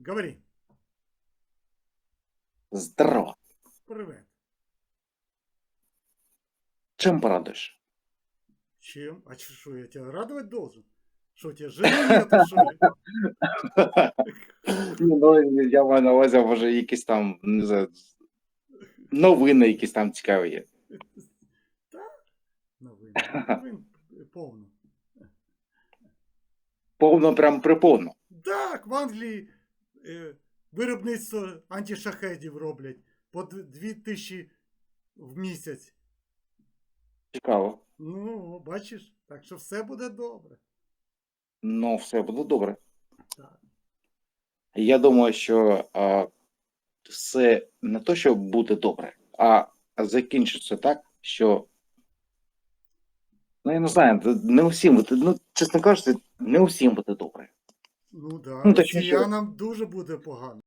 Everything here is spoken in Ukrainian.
Говори. Здорово. Привет. Чем порадуешь? Чем? А что, я тебя радовать должен? Что, у тебя жены нету, что ну, я маю на увазі, може, якісь там не знаю, новини, якісь там цікаві є. Новин. Новин повно. Повно прям приповно. Так, в Англії виробництво антишахедів роблять по 2000 в місяць. Цікаво. Ну, бачиш, так що все буде добре. Ну, все буде добре. Так. Я думаю, що а, все не то, що буде добре, а закінчиться так, що. Ну, я не знаю, не усім буде, ну, чесно кажучи, не усім буде да, Ну, росіянам дуже буде погано.